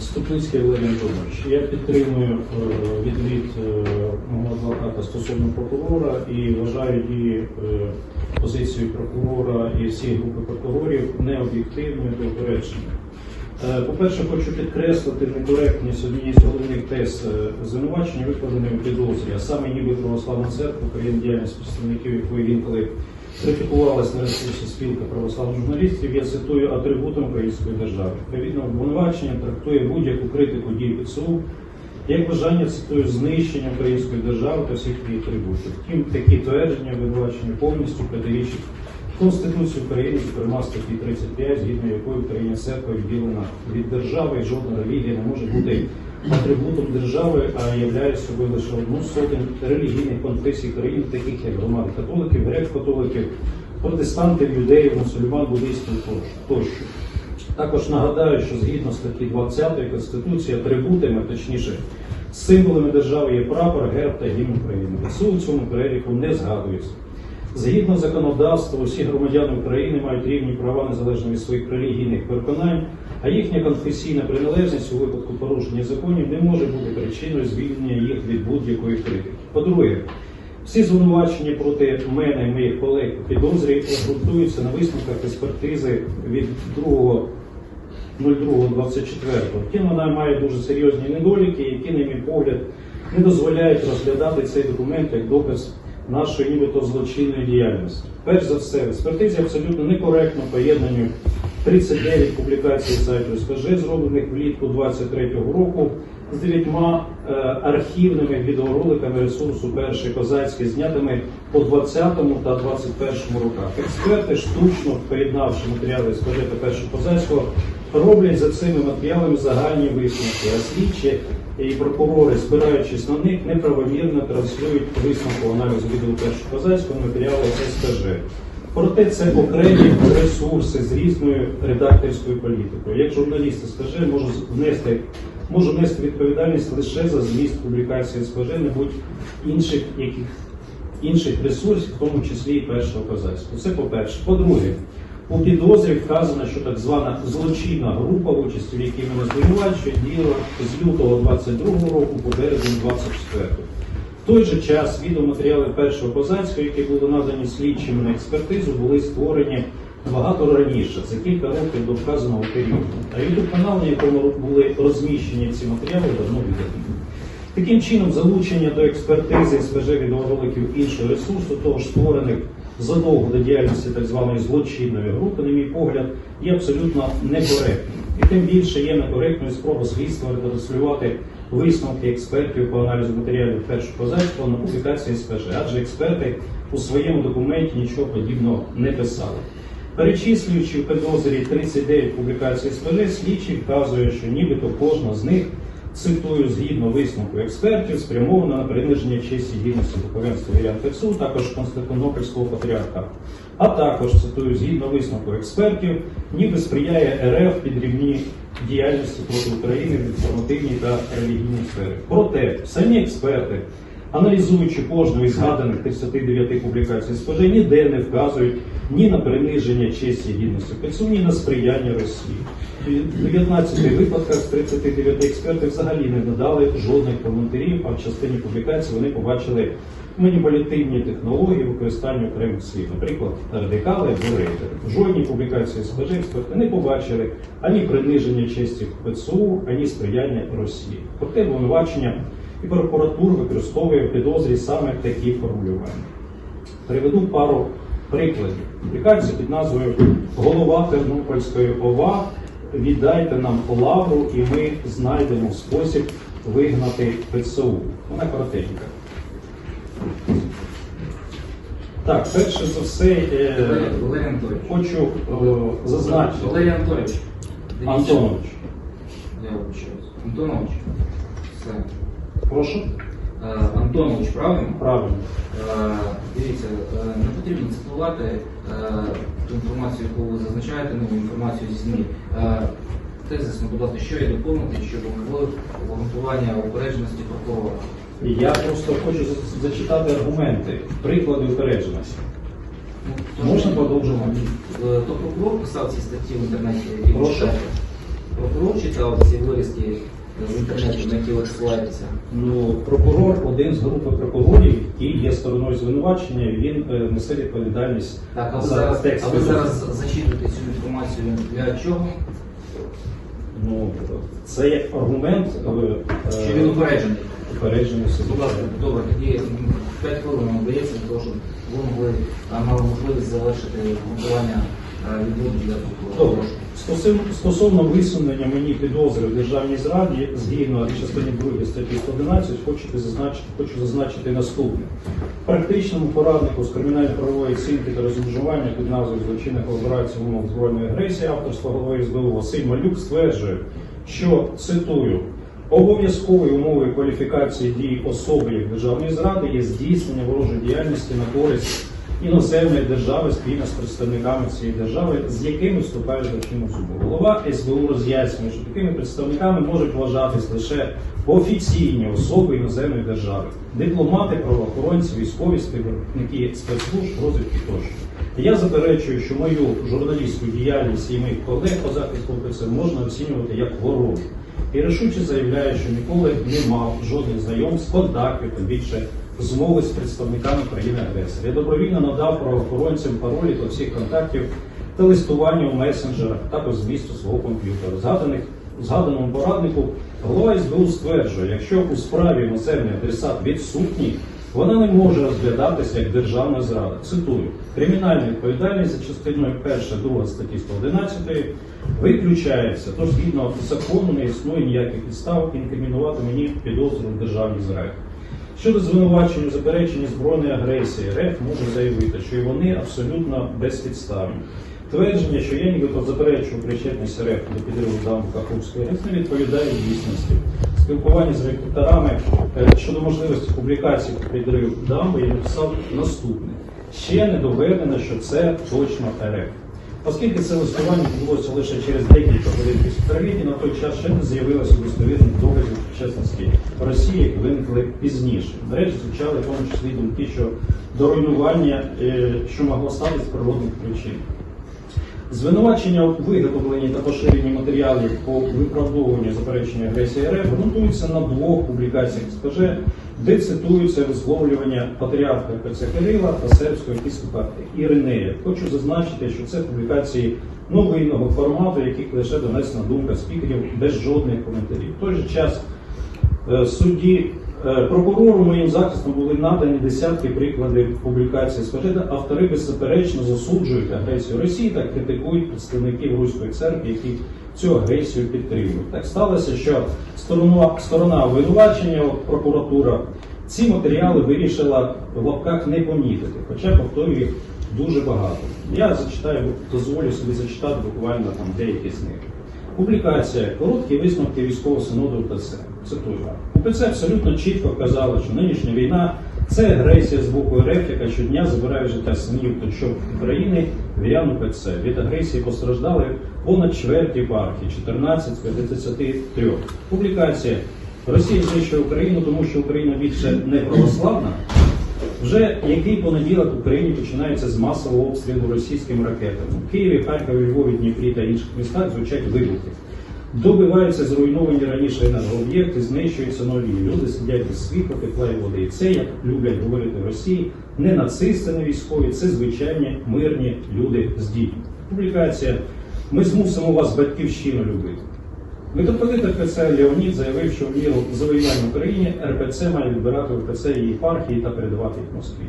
Ступницький Валерій Антонович, я підтримую е, відвід е, мого адвоката стосовно прокурора і вважаю її е, позицію прокурора і всієї групи прокурорів необ'єктивною та. Е, По-перше, хочу підкреслити некоректність однієї з головних тез звинувачення, викладеної у підозрі, а саме ніби православна церква, країн діяльність представників якої він на ресурсі спілка православних журналістів, я цитую атрибутом української держави. Відповідно, обвинувачення трактує будь-яку критику дій ПЦУ як бажання цитую знищення української держави та всіх її атрибутів. Втім, такі твердження обвинувачення повністю протирічать Конституції України, зокрема статті 35, згідно якої Україна церква відділена від держави, і жодна релігія не може бути атрибутом держави, а являє собою лише одну сотень релігійних конфесій країн, таких як громади католиків, грек-католиків, протестантів, юдеїв, мусульман, буддистів тощо. Також нагадаю, що згідно статті 20 Конституції атрибутами, точніше, символами держави є прапор, герб та гімн України. ПСУ у цьому переліку не згадується. Згідно законодавства, усі громадяни України мають рівні права незалежно від своїх релігійних переконань, а їхня конфесійна приналежність у випадку порушення законів не може бути причиною звільнення їх від будь-якої критики. По-друге, всі звинувачення проти мене і моїх колег підозрі ґрунтуються на висновках експертизи від 2 02.24. Втім, вона має дуже серйозні недоліки, які, на мій погляд, не дозволяють розглядати цей документ як доказ нашої нібито злочинної діяльності. Перш за все, в експертизі абсолютно некоректно поєднанню 39 публікацій сайту СКЖ, зроблених влітку 23-го року, з дев'ятьма е, архівними відеороликами ресурсу перший козацький, знятими по 20-му та 21-му роках. Експерти, штучно поєднавши матеріали СКЖ та першого козацького, роблять за цими матеріалами загальні висновки, а слідчі і прокурори, спираючись на них, неправомірно транслюють висновку аналізу відео першого козацького матеріалу СКЖ. Проте це окремі ресурси з різною редакторською політикою. Як журналіст СКЖ можу внести, можу нести відповідальність лише за зміст публікації СКЖ, не будь інших яких інших ресурсів, в тому числі і першого козацького. Це по-перше. По-друге, у підозрі вказано, що так звана злочинна група, участі в якій мене звинувачують, діяла з лютого 22 року по березень 24 В той же час відеоматеріали першого козацького, які були надані слідчим на експертизу, були створені набагато раніше, за кілька років до вказаного періоду. А youtube канал, на якому були розміщені ці матеріали, давно відомі. Таким чином, залучення до експертизи СПЖ відеороликів іншого ресурсу, того ж створених задовго до діяльності так званої злочинної групи, на мій погляд, є абсолютно некоректним. І тим більше є некоректною спроба слідства ретранслювати висновки експертів по аналізу матеріалів першого козацького на публікації СПЖ, адже експерти у своєму документі нічого подібного не писали. Перечислюючи в підозрі 39 публікацій СПЖ, слідчий вказує, що нібито кожна з них цитую згідно висновку експертів, спрямована на приниження честі гідності духовенства Вірян ПЦУ, також Константинопольського патріарха. А також цитую згідно висновку експертів, ніби сприяє РФ підрівній діяльності проти України в інформативній та релігійній сфері. Проте самі експерти, аналізуючи кожну із згаданих 39 публікацій СПЖ, ніде не вказують ні на приниження честі гідності ПЦУ, ні на сприяння Росії. В 19 випадках з 39 експертів взагалі не надали жодних коментарів, а в частині публікацій вони побачили маніпулятивні технології використання окремих слів, наприклад, радикали або рейдери. В жодній публікації СПЖ експерти не побачили ані приниження честі ПЦУ, ані сприяння Росії. Проте обвинувачення і прокуратура використовує в підозрі саме такі формулювання. Приведу пару прикладів. Публікація під назвою Голова Тернопільської ОВА. Віддайте нам лавру, і ми знайдемо спосіб вигнати ПЦУ. Вона коротенька. Так, перше за все, е, Валерій Анатолійович. хочу е, зазначити. Валерій Анатолійович. дивіться. Антонович, Я вибачаюсь. Антонович. Все. прошу. Е, Антонович, правильно? Правильно. Е, Дивіться, е, не потрібно цитувати е, ту інформацію, яку ви зазначаєте, ну, інформацію зі ЗМІ. Е, Тезисно, будь ласка, що є доповнити, щоб було обґрунтування упередженості прокурора. Я просто хочу зачитати аргументи, приклади упередженості. Ну, Можна продовжувати? Е, То прокурор писав ці статті в інтернеті, Прошу. прокурор читав ці вирізки з інтернету, на які ви посилаєтеся? Ну, прокурор один з групи прокурорів, який є стороною звинувачення, він е, несе відповідальність Так, а ви за зараз, текст. а ви зараз зачитуєте цю інформацію для чого? Ну, це як аргумент е, Чи він упереджений? упереджений собі. Будь ласка, добре, тоді 5 хвилин вам дається для того, щоб ви могли а, мали можливість завершити готування відводу. Добре. Стосовно, стосовно висунення мені підозри в державній зраді, згідно частині 2 статті 111, хочу зазначити, хочу зазначити наступне. В практичному пораднику з кримінально-правової оцінки та розмежування під назвою злочинних операцій в умовах збройної агресії авторства голови СБУ Василь Малюк стверджує, що цитую. Обов'язковою умовою кваліфікації дій особи як державної зради є здійснення ворожої діяльності на користь іноземної держави спільно з представниками цієї держави, з якими вступає злочинну особу. Голова СБУ роз'яснює, що такими представниками можуть вважатись лише офіційні особи іноземної держави, дипломати, правоохоронці, військові співробітники спецслужб, розвідки тощо. Я заперечую, що мою журналістську діяльність і моїх колег по захисту ОПЦ можна оцінювати як ворогу. І рішуче заявляю, що ніколи не мав жодних знайомств, контактів, тим більше змови з представниками країни-агресора. Я добровільно надав правоохоронцям паролі до всіх контактів та листування у месенджерах, також з місту свого комп'ютера. Згаданих у згаданому пораднику голова СБУ стверджує, якщо у справі іноземний адресат відсутній, вона не може розглядатися як державна зрада. Цитую, кримінальна відповідальність за частиною 1, 2 статті 111 виключається, тож згідно закону не існує ніяких підстав інкримінувати мені підозру в державній зраді. Щодо звинувачень у запереченні збройної агресії, РФ може заявити, що і вони абсолютно безпідставні. Твердження, що я нібито заперечую причетність РФ до підриву дамбу Каховської РФ, не відповідає дійсності. Спілкування з рекрутерами е, щодо можливості публікації про підрив дамби я написав наступне. Ще не доведено, що це точно РФ. Оскільки це листування відбулося лише через декілька годин після трагедії, на той час ще не з'явилося достовірних доказів чесності Росії, які виникли пізніше. До речі, звучали в тому числі думки, що до руйнування, е, що могло стати з природних причин. Звинувачення у виготовленні та поширенні матеріалів по виправдовуванню заперечення агресії РФ ґрунтуються на двох публікаціях СПЖ, де цитуються висловлювання патріарха ПЦ Кирила та сербського епіскопа Іринея. Хочу зазначити, що це публікації новинного формату, яких лише донесена думка спікерів без жодних коментарів. В той же час Е, судді прокурору моїм захистом були надані десятки прикладів публікації скажімо, автори беззаперечно засуджують агресію Росії та критикують представників Руської церкви, які цю агресію підтримують. Так сталося, що сторона, сторона обвинувачення, прокуратура, ці матеріали вирішила в лапках не помітити, хоча повторюю їх дуже багато. Я зачитаю, дозволю собі зачитати буквально там деякі з них. Публікація короткі висновки військового синоду УПЦ. Цитую. УПЦ абсолютно чітко вказала, що нинішня війна це агресія з боку РФ, яка щодня забирає життя синів дочок України вірян УПЦ. Від агресії постраждали понад чверть єпархії, 14 з 53. Публікація. Росія знищує Україну, тому що Україна більше не православна. Вже який понеділок в Україні починається з масового обстрілу російськими ракетами. В Києві, Харкові, Львові, Дніпрі та інших містах звучать вибухи. Добиваються зруйновані раніше енергооб'єкти, знищуються нові. Люди сидять без світла, тепла і води. І це, як люблять говорити в Росії, не нацисти, не військові, це звичайні мирні люди з дітьми. Публікація. Ми змусимо вас батьківщину любити. Митрополит РПЦ Леонід заявив, що в міру завоювання Україні РПЦ має відбирати РПЦ її єпархії та передавати їх Москві.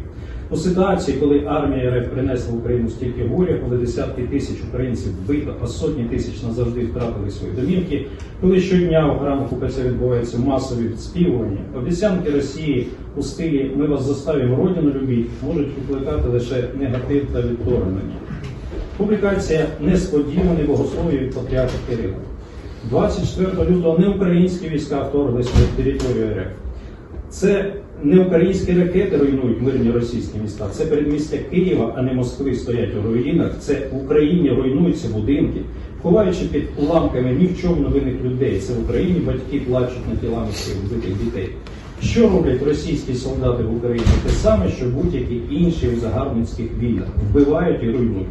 У ситуації, коли армія РФ принесла в Україну стільки горя, коли десятки тисяч українців вбито, а сотні тисяч назавжди втратили свої домівки, коли щодня у храмах УПЦ відбуваються масові відспівування, обіцянки Росії у стилі Ми вас заставимо родину любити можуть викликати лише негатив та відторгнення. Публікація несподіваний богослов'я від патріарха Кирила. 24 лютого не українські війська вторглися на територію РФ. Це не українські ракети руйнують мирні російські міста, це передмістя Києва, а не Москви стоять у руїнах. Це в Україні руйнуються будинки, ховаючи під уламками ні в чому невинних людей. Це в Україні батьки плачуть над тілами своїх вбитих дітей. Що роблять російські солдати в Україні? Те саме, що будь-які інші у загарбницьких війнах вбивають і руйнують.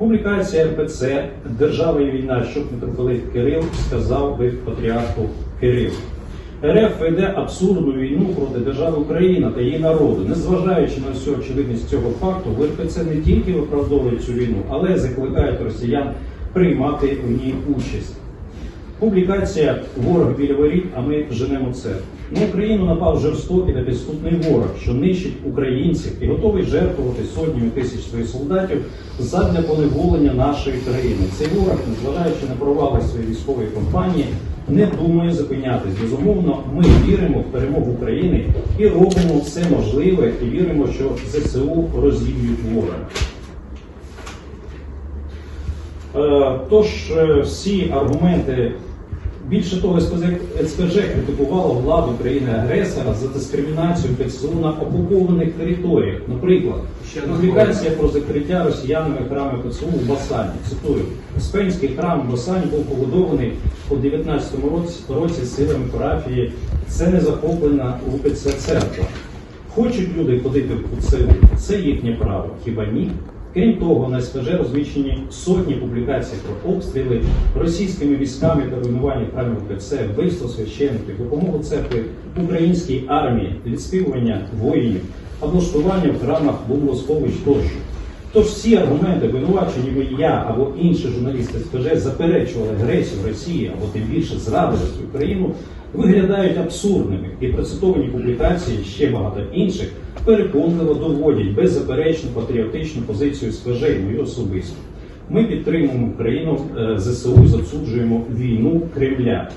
Публікація РПЦ Держава і війна, щоб митрополит Кирил сказав би патріарху Кирил. РФ веде абсурдну війну проти держави Україна та її народу. Незважаючи на всю очевидність цього факту, в не тільки виправдовують цю війну, але й закликають росіян приймати в ній участь. Публікація Ворог біля воріт, а ми женемо це. На Україну напав жорстокий та підступний ворог, що нищить українців і готовий жертвувати сотнями тисяч своїх солдатів задля поневолення нашої країни. Цей ворог, незважаючи на провали своєї військової кампанії, не думає зупинятись. Безумовно, ми віримо в перемогу України і робимо все можливе, і віримо, що ЗСУ розіб'ють ворога. Е, Тож е, всі аргументи, більше того, СПЖ критикувало владу країни-агресора за дискримінацію ПЦУ на окупованих територіях. Наприклад, публікація про закриття росіянами храму ПЦУ в Басані. Цитую, Успенський храм в Басані був побудований у 19 році, році силами парафії. Це не захоплена УПЦ церква. Хочуть люди ходити в ПЦУ, це їхнє право. Хіба ні? Крім того, на СПЖ розміщені сотні публікацій про обстріли російськими військами та руйнування храмів ПЦ, вбивство священників, допомогу церкви українській армії, відспівування воїнів, облаштування в храмах бомбосховищ тощо. Тож всі аргументи, обвинувачені ніби я або інші журналісти СПЖ заперечували агресію Росії або тим більше зрадили свою країну, виглядають абсурдними. І процитовані публікації, ще багато інших, переконливо доводять беззаперечну патріотичну позицію СПЖ і мою особисту. Ми підтримуємо Україну е, ЗСУ засуджуємо війну Кремля.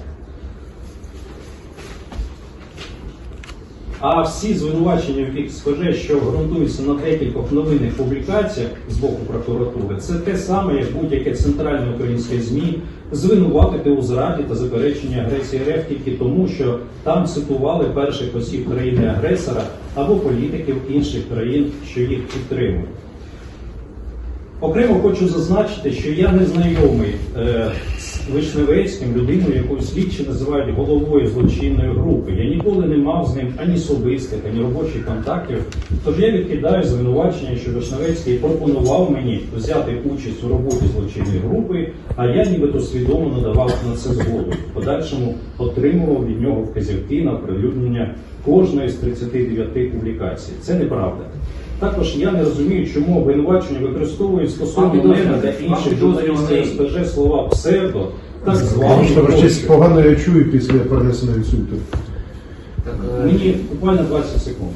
А всі звинувачення бік СПЖ, що ґрунтуються на декількох новинних публікаціях з боку прокуратури, це те саме, як будь-яке центральне українське ЗМІ звинуватити у зраді та запереченні агресії РФ тільки тому, що там цитували перших осіб країни-агресора або політиків інших країн, що їх підтримують. Окремо хочу зазначити, що я не знайомий е, з Вишневецьким, людиною, яку слідчі називають головою злочинної групи. Я ніколи не мав з ним ані особистих, ані робочих контактів. Тож я відкидаю звинувачення, що Вишневецький пропонував мені взяти участь у роботі злочинної групи, а я нібито свідомо надавав на це згоду. В подальшому отримував від нього вказівки на оприлюднення кожної з 39 публікацій. Це неправда. Також я не розумію, чому обвинувачення використовують стосовно мене та інших журналістів. СПЖ слова псевдо, так Тому звані. що щось погано я чую після перенесеного інсульту. Мені буквально 20 секунд.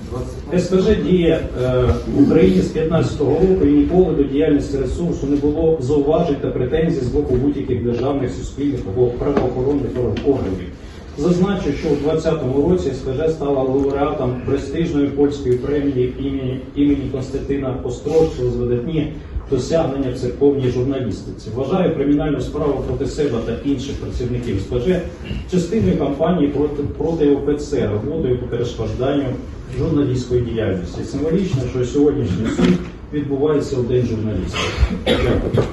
20 секунд. СПЖ діє е, в Україні з 15-го року і ніколи до діяльності ресурсу не було зауважень та претензій з боку будь-яких державних, суспільних або правоохоронних органів. Зазначу, що у 2020 році СПЖ стала лауреатом престижної польської премії імені, імені Константина Острожцева з видатні досягнення в церковній журналістиці. Вважаю кримінальну справу проти себе та інших працівників СПЖ частиною кампанії проти, проти ОПЦ, роботою по перешкоджанню журналістської діяльності. Символічно, що сьогоднішній суд відбувається у День журналістів. Дякую.